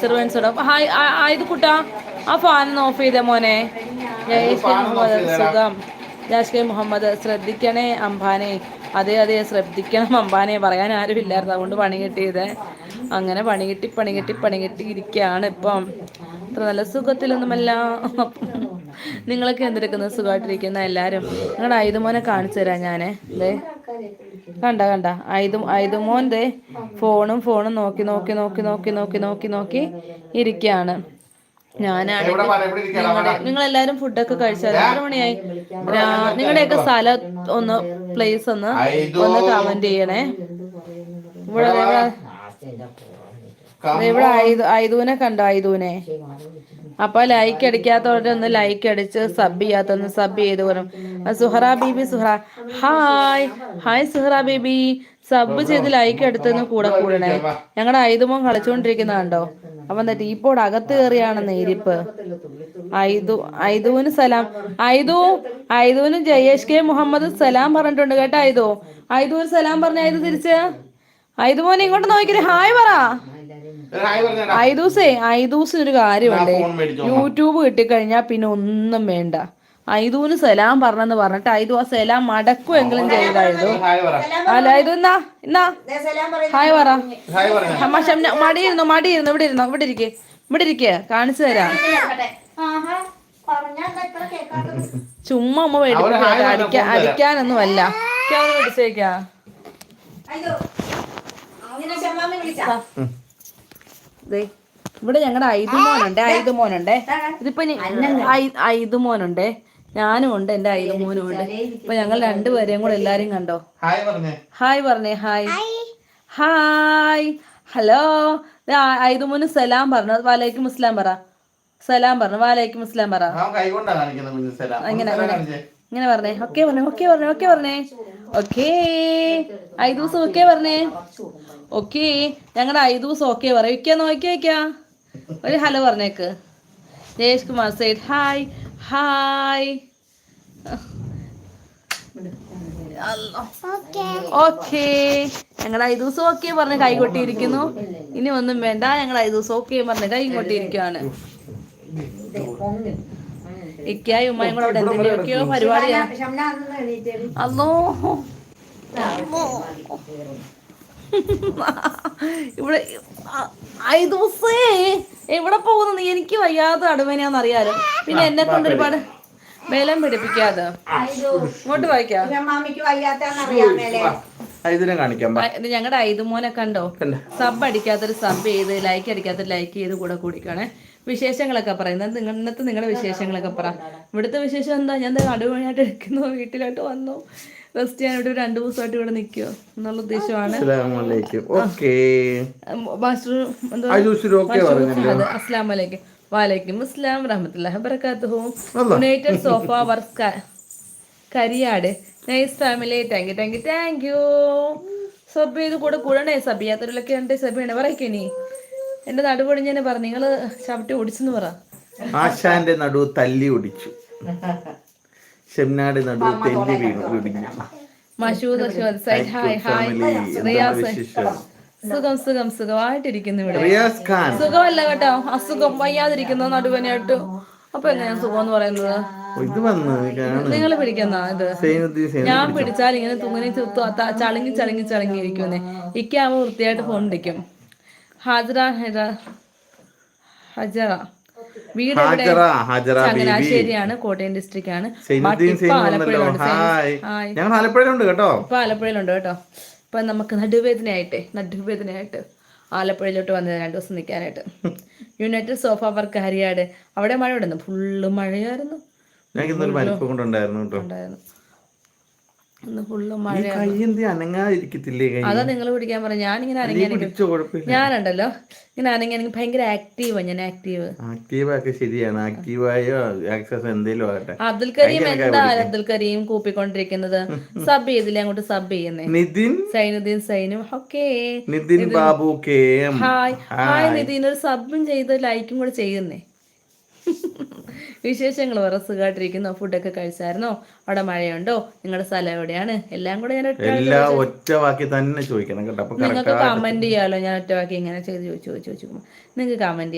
സെർവൻസോടെ hi ആയത് കുട്ടാ. ആ fan ഒന്ന് ഓഫ് ചെയ്തേ മോനെ. ജയേഷ് കെ മുഹമ്മദ് സുഖം. ജാഷ് കെ മുഹമ്മദ് ശ്രദ്ധിക്കണേ അംബാനെ. അതെ അതെ ശ്രദ്ധിക്കണം അംബാനെ. പറയാൻ ആരും ഇല്ലായിരുന്നു. അതുകൊണ്ട് പണി കിട്ടിയത്. അങ്ങനെ പണി കിട്ടി പണി കിട്ടി പണി കിട്ടി ഇരിക്കുകയാണ് ഇപ്പം. ഇത്ര നല്ല സുഖത്തിലൊന്നുമല്ല. നിങ്ങളൊക്കെ എന്തെടുക്കുന്നത് സുഖമായിട്ടിരിക്കുന്ന എല്ലാവരും? നിങ്ങളുടെ ആയുധമോനെ കാണിച്ചു തരാം ഞാൻ ദേ. കണ്ട കണ്ട. ഐതു ഐതുമോൻ ദേ ഫോണും ഫോണും നോക്കി നോക്കി നോക്കി നോക്കി നോക്കി നോക്കി നോക്കി ഇരിക്കുകയാണ്. ഞാനാണ്? നിങ്ങളുടെ നിങ്ങളെല്ലാരും ഫുഡൊക്കെ കഴിച്ചാൽ എത്ര മണിയായി? നിങ്ങളുടെയൊക്കെ സ്ഥലം ഒന്ന് പ്ലേസ് ഒന്ന് ഒന്ന് കമന്റ് ചെയ്യണേ. ഇവിടെ ഇവിടെ ഇവിടെ ഐതു ഐതുവിനെ കണ്ടോ? ഐതുവിനെ അപ്പൊ ലൈക്ക് അടിക്കാത്തവരുടെ ഒന്ന് ലൈക്ക് അടിച്ച് സബ് ചെയ്യാത്തൊന്ന് സബ് ചെയ്ത് വരും Suhara Beebi Suhara. Hi hi Suhara Beebi. Sub ചെയ്ത് ലൈക്ക് എടുത്തൊന്ന് കൂടെ കൂടണേ. ഞങ്ങളുടെ ഐതുമോൻ കളിച്ചുകൊണ്ടിരിക്കുന്ന കണ്ടോ അപ്പൊ എന്താ ടീപ്പോട് അകത്ത് കയറിയാണ് നേരിപ്പ് ഐതു ഐതുവിന് സലാം. ഐതു ഐതുവിന് ജയേഷ് കെ മുഹമ്മദ് സലാം പറഞ്ഞിട്ടുണ്ട് കേട്ടോ ഐതു ഐതുവിന് സലാം പറഞ്ഞ ഐതു തിരിച്ച്. ഐതുമോനെ ഇങ്ങോട്ട് നോക്കിയിട്ട് ഹായ് പറ. ഐദൂസേ ഐദൂസിന് ഒരു കാര്യമുണ്ട്. യൂട്യൂബ് കിട്ടിക്കഴിഞ്ഞാൽ പിന്നെ ഒന്നും വേണ്ട. ഐദൂന് സലാം പറഞ്ഞെന്ന് പറഞ്ഞിട്ട് ഐദു ആ സലാം മടക്കുമെങ്കിലും ചെയ്തായിരുന്നു ഐദു. ഹായ് പറ. അല്ല ഐദു എന്നാ എന്നാ ഹായ് പറ. മടിയിരുന്നു മടിയിരുന്നു. ഇവിടെ ഇരുന്നോ ഇവിടെ ഇരിക്കേ. ഇവിടെ ഇരിക്കേ. കാണിച്ചു തരാം. ചുമ്മാ അമ്മ അടിക്കാൻ. അടിക്കാനൊന്നും അല്ല. പിടിച്ചേക്കാ ഇവിടെ ഞങ്ങളുടെ ഐതുമോനുണ്ട് ഐതുമോനുണ്ട് ഇതിപ്പോ ഐതുമോനുണ്ട് ഞാനും ഉണ്ട് എന്റെ ഐതുമോനും ഉണ്ട്. ഇപ്പൊ ഞങ്ങൾ രണ്ടുപേരെയും കൂടെ എല്ലാരും കണ്ടോ? ഹായ് പറഞ്ഞേ. ഹായ് പറഞ്ഞേ ഹായ്. ഹായ്. ഹലോ. ഐതു മോന് ഐതുമോന് സലാം പറഞ്ഞു. വാലേക്കും മുസ്ലാം പറ. സലാം പറഞ്ഞു വാലേക്കും മുസ്ലാം പറ. അങ്ങനെ. ഇങ്ങനെ പറഞ്ഞേ. ഓക്കെ പറഞ്ഞേ ഓക്കെ പറഞ്ഞേ ഓക്കെ പറഞ്ഞേ. ഓക്കേ. ദിവസം ഓക്കെ പറഞ്ഞേ. ഓക്കെ. ഞങ്ങളുടെ ഐദൂസ് ഓക്കെ പറയാം നോക്കി വയ്ക്കാ ഒരു ഹലോ പറഞ്ഞേക്ക്. Jayesh Kumar side hi hi okay. ഞങ്ങൾ ഐ ദിവസം ഓക്കെ പറഞ്ഞ് കൈ കൊട്ടിയിരിക്കുന്നു. ഇനി ഒന്നും വേണ്ട. ഞങ്ങൾ ഐ ദിവസം ഓക്കെ പറഞ്ഞ് കൈ കൊട്ടിയിരിക്കുകയാണ് ഇക്കായി ഉമ്മയും കൂടെ അവിടെ എന്തെങ്കിലുമൊക്കെയോ പരിപാടിയാ. അല്ലോ ഇവിടെ ഐ ദിവസേ എവിടെ പോകുന്നു? നീ എനിക്ക് വയ്യാതെ അറിയാലോ. പിന്നെ എന്നെ കൊണ്ട് ഒരുപാട് ബലം പിടിപ്പിക്കാതെ. ഇങ്ങോട്ട് വായിക്കാം. ഇതിനെ കാണിക്കാം ബാ. ഞങ്ങളുടെ ഐതുമോനെ കണ്ടോ? കണ്ടോ? സബ് അടിക്കാത്തൊരു സബ് ചെയ്ത് ലൈക്ക് അടിക്കാത്തൊരു ലൈക്ക് ചെയ്ത് കൂടെ കൂടിക്കണേ. വിശേഷങ്ങളൊക്കെ പറയുന്നത് നിങ്ങൾ ഇന്നത്തെ നിങ്ങളുടെ വിശേഷങ്ങളൊക്കെ പറ. ഇവിടുത്തെ വിശേഷം എന്താ? ഞാൻ അടിപൊളിയായിട്ട് എടുക്കുന്നു വീട്ടിലോട്ട് വന്നു. റെസ്റ്റ് ചെയ്യാൻ ഇവിടെ രണ്ടു ദിവസമായിട്ട് ഇവിടെ നിൽക്കുമോ എന്നുള്ള ഉദ്ദേശമാണ്. അസ്സലാമലൈക്കും വലൈക്കും അസ്ലാം റഹമത്തല്ലാഹി വബറകാതുഹു. United sofa work Kariyad. Nice family thank you thank you thank you sub ചെയ്ത് കൂടെ കൂടണേ സബ് ചെയ്യാത്തവരിലൊക്കെ ഉണ്ട് സബ് ചെയ്യണേ. പറയ്ക്കോ നീ എന്റെ നടുപൊടി ഞാൻ പറഞ്ഞു നിങ്ങൾ ചവിട്ടി ഓടിച്ചെന്ന് പറ. ആശാന്റെ നടു തല്ലി ഒടിച്ചു ഷെംനാട് നടു തെല്ലി വീണു ഒടിഞ്ഞു മഷൂദ് ഹായ് ഹായ്. റിയാസ്. സുഖം സുഖം സുഖമായിട്ടിരിക്കുന്നു ഇവിടെ. സുഖമല്ല കേട്ടോ. അസുഖം വയ്യാതിരിക്കുന്ന നടുവനായിട്ട്. അപ്പൊ ഞാൻ സുഖം എന്ന് പറയുന്നത് ഇത് വന്ന് നിങ്ങൾ പിടിക്കുന്ന ഇത്. ഞാൻ പിടിച്ചാൽ ഇങ്ങനെ തുങ്ങനെ ചുത്തു- ചളിങ്ങി ചളിങ്ങി ചളുങ്ങി ഇരിക്കുന്നേ. ഇക്കാവുമ്പോ വൃത്തിയായിട്ട് ഫോൺ പിടിക്കും ഹാജറ ഹജറ. വീട് ഹാജറ ബീബി ചങ്ങനാശ്ശേരിയാണ് കോട്ടയം ഡിസ്ട്രിക്ട് ആണ്. ഞങ്ങൾ ആലപ്പുഴയിലുണ്ട് കേട്ടോ. ഇപ്പൊ ആലപ്പുഴയിലുണ്ട് കേട്ടോ. ഇപ്പൊ നമുക്ക് നടുവേദനയായിട്ടെ നടുവേദനയായിട്ട് ആലപ്പുഴയിലോട്ട് വന്നത് രണ്ടു ദിവസം നിൽക്കാനായിട്ട്. യുണൈറ്റഡ് സോഫ വർക്ക് ഹരിയാട് അവിടെ മഴ ഉണ്ടെന്ന് ഫുള്ള് മഴയായിരുന്നു ഉണ്ടായിരുന്നു. ഇന്ന് ഫുള്ള് മഴ അനങ്ങാതിരിക്കത്തില്ലേ അതാ നിങ്ങൾ പിടിക്കാൻ പറഞ്ഞു. ഞാനിങ്ങനെ ഇങ്ങനെ അനങ്ങി ഞാനുണ്ടല്ലോ. ഇങ്ങനെ അനങ്ങി ഭയങ്കര ആക്റ്റീവാ ഞാൻ ആക്റ്റീവ് ആക്റ്റീവ് ഒക്കെ ശരിയാണ്. ആക്റ്റീവായോ ആക്സസ് എന്തെങ്കിലും ആകട്ടെ. അബ്ദുൽ കരീം എന്താ അബ്ദുൽ കരീം കൂപ്പിക്കൊണ്ടിരിക്കുന്നത്? സബ് ചെയ്തില്ലേ? അങ്ങോട്ട് സബ് ചെയ്യുന്നേ. Nithin? Zainuddin സൈനും. Okay. Nithin Babu K hi. Hi Nithin. ഒരു സബും ചെയ്ത് ലൈക്കും കൂടെ ചെയ്യുന്നേ. വിശേഷങ്ങൾ വേറെ സുഖമായിട്ടിരിക്കുന്നു ഫുഡൊക്കെ കഴിച്ചായിരുന്നോ? അവിടെ മഴയുണ്ടോ? നിങ്ങളുടെ സ്ഥലം എവിടെയാണ്? എല്ലാം കൂടെ ഞാൻ ഒറ്റ എല്ലാ ഒറ്റ ബാക്കി തന്നെ ചോദിക്കണം കേട്ടോ. നിങ്ങൾക്ക് കമന്റ് ചെയ്യാലോ? ഞാൻ ഒറ്റ ബാക്കി ഇങ്ങനെ ചെയ്ത് ചോദിച്ചു ചോദിച്ചു നിങ്ങൾക്ക് കമന്റ്